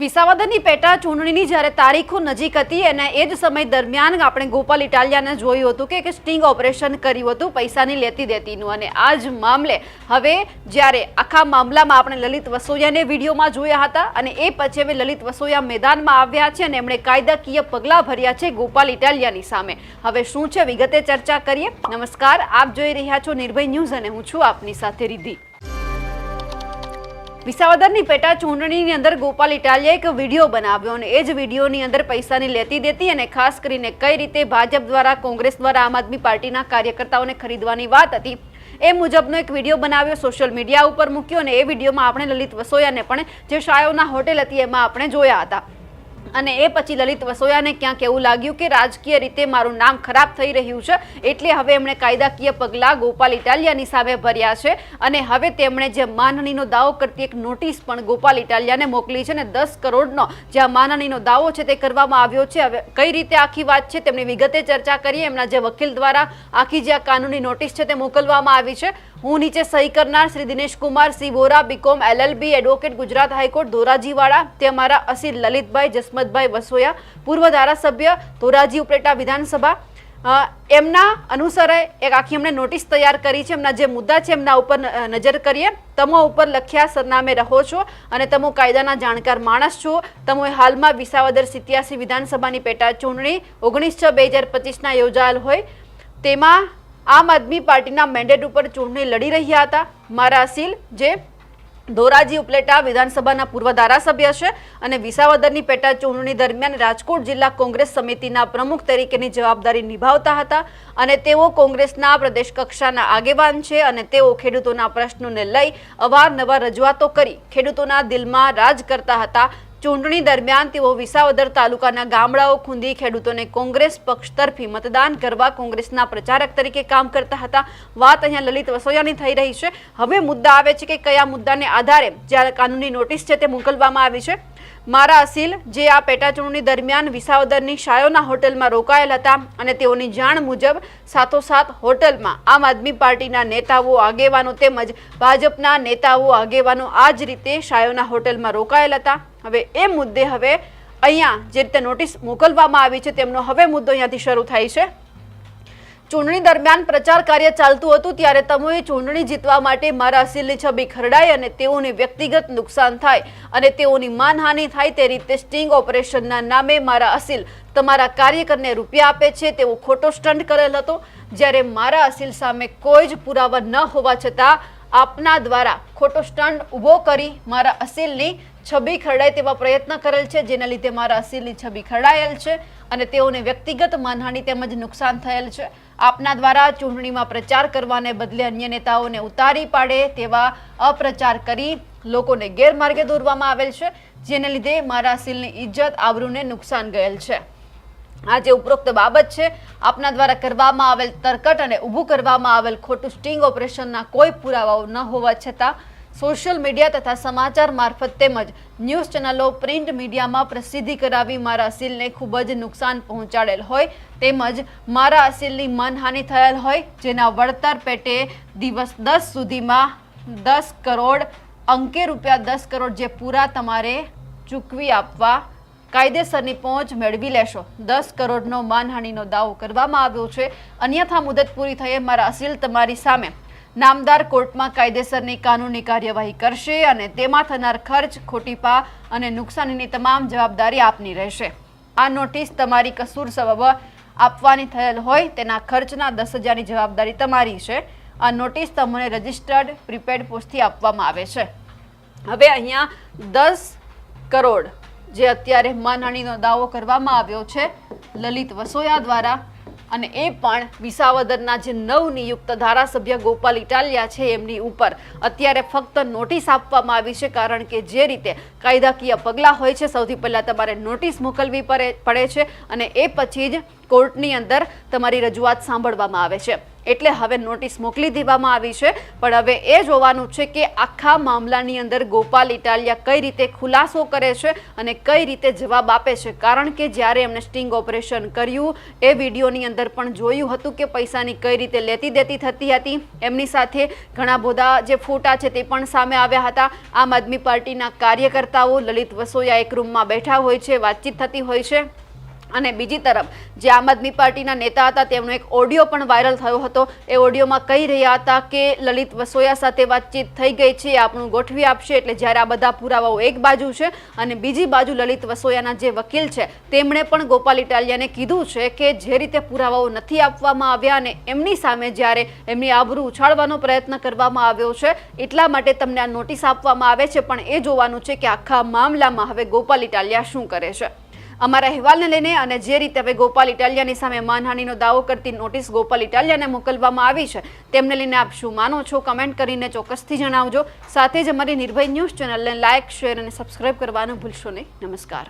વિસાવદરની પેટા ચૂંટણીની જ્યારે તારીખો નજીક હતી અને એ જ સમય દરમિયાન આપણે ગોપાલ ઇટાલિયાને જોયું હતું કે સ્ટિંગ ઓપરેશન કર્યું હતું, પૈસાની લેતી દેતીનું. અને આ જ મામલે હવે જ્યારે આખા મામલામાં આપણે લલિત વસોયાને વિડીયોમાં જોયા હતા અને એ પછી હવે લલિત વસોયા મેદાનમાં આવ્યા છે અને એમણે કાયદાકીય પગલાં ભર્યા છે ગોપાલ ઇટાલિયાની સામે. હવે શું છે? વિગતે ચર્ચા કરીએ. નમસ્કાર. આપ જોઈ રહ્યા છો નિર્ભય ન્યૂઝ અને હું છું આપની સાથે રિદ્ધિ. વિસાવદરની પેટા ચૂંટણીની અંદર ગોપાલ ઇટાલિયાએ એક વીડિયો બનાવ્યો અને એ જ વિડીયોની અંદર પૈસાની લેતી દેતી અને ખાસ કરીને કઈ રીતે ભાજપ દ્વારા, કોંગ્રેસ દ્વારા, આમ આદમી પાર્ટીના કાર્યકર્તાઓને ખરીદવાની વાત હતી, એ મુજબનો એક વીડિયો બનાવ્યો, સોશિયલ મીડિયા ઉપર મૂક્યો અને એ વિડીયોમાં આપણે લલિત વસોયાને પણ જે શાયોના હોટેલ હતી એમાં આપણે જોયા હતા. અને એ પછી લલિત વસોયાને ક્યાંક એવું લાગ્યું કે રાજકીય રીતે મારું નામ ખરાબ થઈ રહ્યું છે, એટલે હવે એમણે કાયદાકીય પગલાં ગોપાલ ઇટાલિયાની સામે ભર્યા છે અને હવે તેમણે જે માનહાનીનો દાવો કરતી એક નોટિસ પણ ગોપાલ ઇટાલિયાને મોકલી છે અને દસ કરોડનો જે આ માનહાનિનો દાવો છે તે કરવામાં આવ્યો છે. હવે કઈ રીતે આખી વાત છે તેમની વિગતે ચર્ચા કરીએ. એમના જે વકીલ દ્વારા આખી જે આ કાનૂની નોટિસ છે તે મોકલવામાં આવી છે. હું નીચે સહી કરનાર Shri Dinesh Kumar, C Vora, BCom, LLB, advocate Gujarat high court, ધોરાજીવાળા, તે અમારા અસીર લલિતભાઈ જસમતભાઈ વસોયા, પૂર્વ ધારાસભ્ય ધોરાજી ઉપલેટા વિધાનસભા. એમના અનુસરે એક આખી એમણે નોટિસ તૈયાર કરી છે. એમના જે મુદ્દા છે, એમના ઉપર નજર કરીએ. તમો ઉપર લખ્યા, સરનામે રહો છો અને તમો કાયદાના જાણકાર માણસ છો. તમો હાલમાં વિસાવદર સિત્યાસી વિધાનસભાની પેટા ચૂંટણી ઓગણીસ છ બે હજાર પચીસના યોજાયેલ હોય. તેમાં આમ આદમી પાર્ટીના મેન્ડેટ ઉપર ચૂંટણી લડી રહ્યા હતા. મારા અસીલ, જે ધોરાજી ઉપલેટા વિધાનસભાના પૂર્વ ધારાસભ્ય છે અને વિસાવદરની પેટા ચૂંટણી દરમિયાન રાજકોટ જિલ્લા કોંગ્રેસ સમિતિના પ્રમુખ તરીકેની જવાબદારી નિભાવતા હતા અને તેઓ કોંગ્રેસના પ્રદેશ કક્ષાના આગેવાન છે અને તેઓ ખેડૂતોના પ્રશ્નોને લઈ અવારનવાર રજૂઆતો કરી ખેડૂતોના દિલમાં રાજ કરતા હતા ચૂંટણી દરમિયાન તેઓ વિસાવદર તાલુકાના ગામડાઓ, ખૂંદી ખેડૂતોને કોંગ્રેસ પક્ષ તરફી મતદાન કરવા કોંગ્રેસના પ્રચારક તરીકે કામ કરતા હતા. વાત અહીંયા લલિત વસોયાની થઈ રહી છે. હવે મુદ્દા આવે છે કે કયા મુદ્દાને આધારે જ્યારે કાનૂની નોટિસ છે તે મોકલવામાં આવી છે. મારા અસીલ, જે આ પેટાચૂંટણી દરમિયાન વિસાવદરની શાયોના હોટલમાં રોકાયેલ હતા અને તેઓની જાણ મુજબ સાથોસાથ હોટલમાં આમ આદમી પાર્ટીના નેતાઓ આગેવાનો તેમજ ભાજપના નેતાઓ આગેવાનો આ જ રીતે શાયોના હોટલમાં રોકાયેલ હતા. હવે એ મુદ્દે હવે અહીંયા જે રીતે નોટિસ મોકલવામાં આવી છે, તેમનો હવે મુદ્દો અહીંયાથી શરૂ થાય છે. ચૂંટણી દરમિયાન પ્રચાર કાર્ય ચાલતું હતું ત્યારે તમોએ ચૂંટણી જીતવા માટે મારા અસીલની છબી ખરડાઈ અને તેઓને વ્યક્તિગત નુકસાન થાય અને તેઓની માનહાનિ થાય તે રીતે સ્ટિંગ ઓપરેશનના નામે મારા અસીલ તમારા કાર્યકરને રૂપિયા આપે છે તેવો ખોટો સ્ટન્ટ કરેલ હતો. જ્યારે મારા અસીલ સામે કોઈ જ પુરાવા ન હોવા છતાં આપના દ્વારા ખોટો સ્ટન્ટ ઊભો કરી મારા અસીલની છબી ખરડાય તેવા પ્રયત્ન કરેલ છે, જેના લીધે મારા અસીલની છબી ખરડાયેલ છે. અને તેઓને વ્યક્તિગત માનહાનિ તેમજ નુકસાન થયેલ છે. આપના દ્વારા ચૂંટણીમાં પ્રચાર કરવાને બદલે અન્ય નેતાઓને ઉતારી પાડે તેવા અપ્રચાર કરી લોકોને ગેરમાર્ગે દોરવામાં આવેલ છે, જેને લીધે મારા અસીલની ઇજ્જત આબરૂને નુકસાન ગયેલ છે. આ જે ઉપરોક્ત બાબત છે, આપના દ્વારા કરવામાં આવેલ તરકટ અને ઊભું કરવામાં આવેલ ખોટું સ્ટિંગ ઓપરેશનના કોઈ પુરાવાઓ ન હોવા છતાં સોશિયલ મીડિયા તથા સમાચાર મારફત તેમજ ન્યૂઝ ચેનલો પ્રિન્ટ મીડિયામાં પ્રસિદ્ધિ કરાવી મારા અસીલને ખૂબ જ નુકસાન પહોંચાડેલ હોય તેમજ મારા અસીલની માનહાનિ થયેલ હોય જેના વળતર પેટે દિવસ દસ સુધીમાં દસ કરોડ અંકે રૂપિયા દસ કરોડ જે પૂરા તમારે ચૂકવી આપવા કાયદેસરની પહોંચ મેળવી લેશો. દસ કરોડનો માનહાનિનો દાવો કરવામાં આવ્યો છે. અન્યથા મુદત પૂરી થયે મારા અસીલ તમારી સામે. નામદાર કોર્ટમાં કાયદેસરની કાનૂની કાર્યવાહી કરશે અને તેમાં થનાર ખર્ચ, ખોટીપા અને નુકસાનીની તમામ જવાબદારી આપની રહેશે. આ નોટિસ તમારી કસૂર સબબ આપવાની થયેલ હોય તેના ખર્ચના દસ હજારની જવાબદારી તમારી છે. આ નોટિસ તમને રજિસ્ટર્ડ પ્રીપેડ પોસ્ટથી આપવામાં આવે છે. હવે અહીંયા દસ કરોડ જે અત્યારે માનહાનીનો દાવો કરવામાં આવ્યો છે. લલિત વસોયા દ્વારા અને એ પણ વિસાવદરના જે નવનિયુક્ત ધારાસભ્ય ગોપાલ ઇટાલિયા છે એમની ઉપર. અત્યારે ફક્ત નોટિસ આપવામાં આવી છે કારણ કે જે રીતે કાયદાકીય પગલાં હોય છે, સૌથી પહેલાં તમારે નોટિસ મોકલવી પડે પડે છે અને એ પછી જ કોર્ટની અંદર તમારી રજૂઆત સાંભળવામાં આવે છે. એટલે હવે નોટિસ મોકલી દેવામાં આવી છે. પણ હવે એ જોવાનું છે કે આખા મામલાની અંદર ગોપાલ ઇટાલિયા કઈ રીતે ખુલાસો કરે છે અને કઈ રીતે જવાબ આપે છે. કારણ કે જ્યારે એમણે સ્ટિંગ ઓપરેશન કર્યું, એ વિડીયોની અંદર પણ જોયું હતું કે પૈસાની કઈ રીતે લેતી દેતી થતી હતી. એમની સાથે ઘણા બધા જે ફોટા છે તે પણ સામે આવ્યા હતા. આમ આદમી પાર્ટીના કાર્યકર્તાઓ લલિત વસોયા એક રૂમમાં બેઠા હોય છે, વાતચીત થતી હોય છે. અને બીજી તરફ, જે આમ આદમી પાર્ટીના નેતા હતા, તેમનો એક ઓડિયો પણ વાયરલ થયો હતો. એ ઓડિયોમાં કહી રહ્યા હતા કે લલિત વસોયા સાથે વાતચીત થઈ ગઈ છે આપણું ગોઠવી આપશે, એટલે જ્યારે આ બધા પુરાવાઓ એક બાજુ છે અને બીજી બાજુ લલિત વસોયાના જે વકીલ છે, તેમણે પણ ગોપાલ ઇટાલિયાને કીધું છે કે જે રીતે પુરાવાઓ નથી આપવામાં આવ્યા અને એમની સામે જ્યારે એમની આબરૂ ઉછાળવાનો પ્રયત્ન કરવામાં આવ્યો છે, એટલા માટે તમને આ નોટિસ આપવામાં આવે છે, પણ એ જોવાનું છે કે આખા મામલામાં હવે ગોપાલ ઇટાલિયા શું કરે છે. અમારા અહેવાલને લઈને અને જે રીતે હવે ગોપાલ ઇટાલિયાની સામે માનહાનિનો દાવો કરતી નોટિસ ગોપાલ ઇટાલિયાને મોકલવામાં આવી છે, તેમને લઈને આપ શું માનો છો? કમેન્ટ કરીને ચોક્કસથી જણાવજો. સાથે જ અમારી નિર્ભય ન્યૂઝ ચેનલને લાઇક શેર અને સબસ્ક્રાઇબ કરવાનું ભૂલશો નહીં. નમસ્કાર.